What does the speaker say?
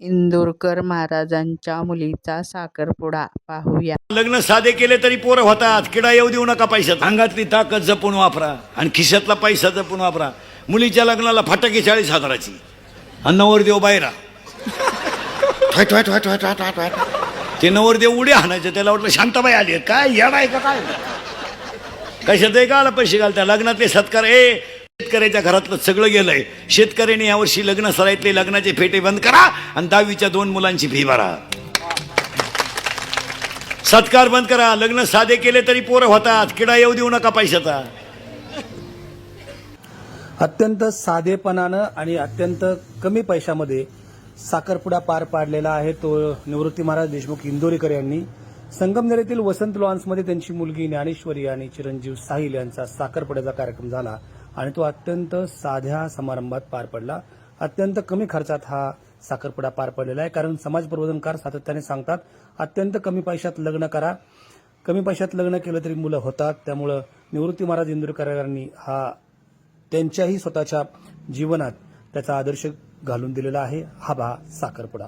इंदुरकर महाराजांच्या मुलीचा साखरपुडा पाहूया. लग्न साधे केले तरी पोरं होतात. किडा येऊ देऊ नका पैशात अंगातली ताकद जपून वापरा आणि खिशातला पैसा जपून वापरा. मुलीच्या लग्नाला फटाके चाळीस हजाराची. आणि नवरदेव बायरा. ते नवरदेव उड्या हाणायचे. त्याला वाटलं शांताबाई आली. काय येडा आहे का काय? कशातही का आला पैसे घालता. लग्नातले सत्कार ए शेतकऱ्याच्या घरातलं सगळं गेलंय. शेतकऱ्याने यावर्षी लग्न सरायतले लग्नाचे फेटे बंद करा आणि दहावीच्या दोन मुलांची फी भरा. सत्कार बंद करा. लग्न साधे केले तरी पोरं होतात. किडा येऊ देऊ नका पैशाचा. अत्यंत साधेपणानं आणि अत्यंत कमी पैशामध्ये साखरपुडा पार पाडलेला आहे तो निवृत्ती महाराज देशमुख इंदोरीकर यांनी. संगमनेर येथील वसंत लॉन्समध्ये त्यांची मुलगी ज्ञानेश्वरी आणि चिरंजीव साहिल यांचा साखरपुड्याचा कार्यक्रम झाला. आणि तो अत्यंत साध्या समारंभात पार पडला. अत्यंत कमी खर्चात हा साखरपुडा पार पडलेला आहे कारण समाज प्रबोधनकार सातत्याने सांगतात अत्यंत कमी पैशात लग्न करा. कमी पैशात लग्न केलं तरी मुलं होतात त्यामुळं निवृत्ती महाराज इंदुरकरांनी हा त्यांच्याही स्वतःच्या जीवनात त्याचा आदर्श घालून दिलेला आहे. हा भा साखरपुडा.